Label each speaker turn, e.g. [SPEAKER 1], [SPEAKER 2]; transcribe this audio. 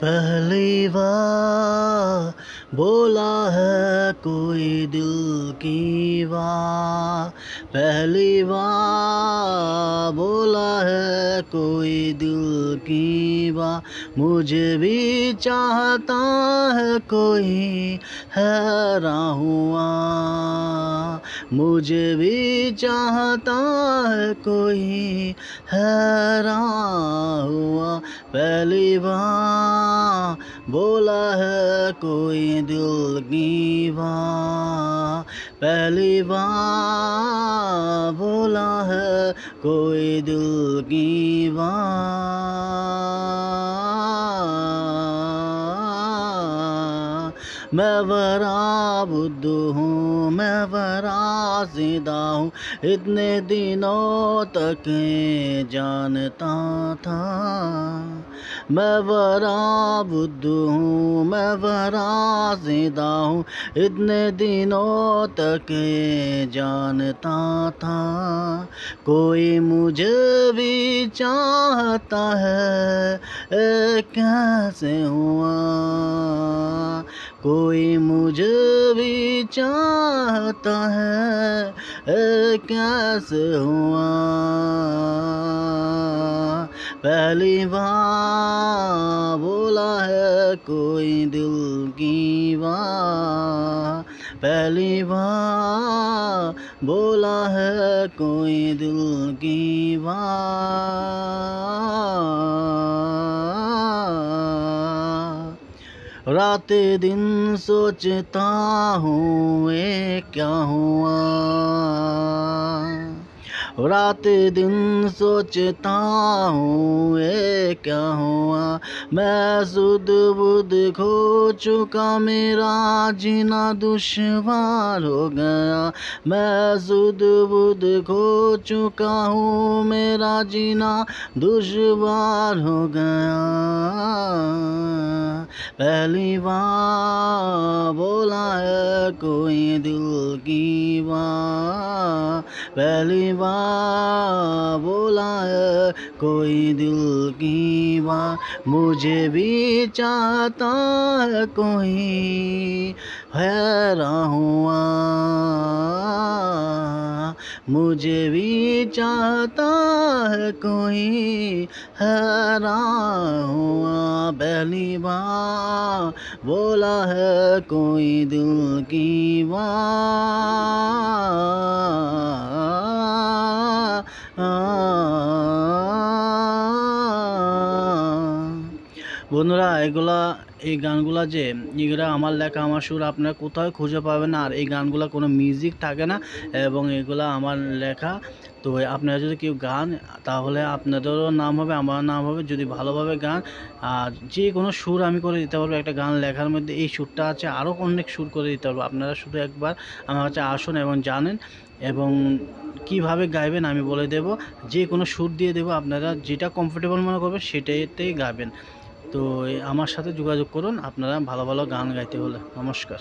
[SPEAKER 1] پہلی بار بولا ہے کوئی دل کی بات پہلی بار بولا ہے کوئی دل کی بات مجھے بھی چاہتا ہے کوئی ہے ہوا مجھے بھی چاہتا ہے کوئی حیران ہوا۔ پہلی بار بولا ہے کوئی دل کی بار پہلی بار بولا ہے کوئی دل کی بار میں ورا بدھ ہوں، میں ورا زندہ ہوں۔ اتنے دنوں تک جانتا تھا۔ میں ورا بدھ ہوں، میں ورا زندہ ہوں۔ اتنے دنوں تک جانتا تھا۔ کوئی مجھے بھی چاہتا ہے اے کیسے ہوا۔ کوئی مجھے بھی چاہتا ہے، اے کیسے ہوا؟ پہلی بار بولا ہے کوئی دل کی بات۔ پہلی بار بولا ہے کوئی دل کی بار رات دن سوچتا ہوں یہ کیا ہوا؟ رات دن سوچتا ہوں، اے کیا ہوا؟ میں سد بدھ کھو چکا، میرا جینا دشوار ہو گیا۔ میں سد بدھ کھو چکا ہوں، میرا جینا دشوار ہو گیا۔ پہلی بار بولا ہے کوئی دل کی بات۔ پہلی بار بولا ہے کوئی دل کی بات۔ مجھے بھی چاہتا ہے کوئی حیران ہوا۔ مجھے بھی چاہتا ہے کوئی حیران ہوا پہلی بار بولا ہے کوئی دل کی بات বন্ধুরা, এগুলা, এই গানগুলা যে, এগুলা আমার লেখা, আমার সুর, আপনারা কোথাও খুঁজে পাবেন না। আর এই গানগুলা কোনো মিউজিক থাকে না, এবং এগুলা আমার লেখা। তো আপনারা যদি কেউ গান, তাহলে আপনাদেরও নাম হবে, আমার নাম হবে, যদি ভালোভাবে গান, আর যে কোনো সুর আমি করে দিতে পারব, একটা গান লেখার মধ্যে, এই সুরটা আছে আরও অনেক সুর করে দিতে পারব। আপনারা শুধু একবার আমার কাছে আসুন এবং জানেন, এবং কীভাবে গাইবেন আমি বলে দেব। যে কোনো সুর দিয়ে দেবো, আপনারা যেটা কমফোর্টেবল মনে করবেন সেটাইতেই গাবেন তো আমার সাথে যোগাযোগ করুন আপনারা ভালো ভালো গান গাইতে হলে। নমস্কার।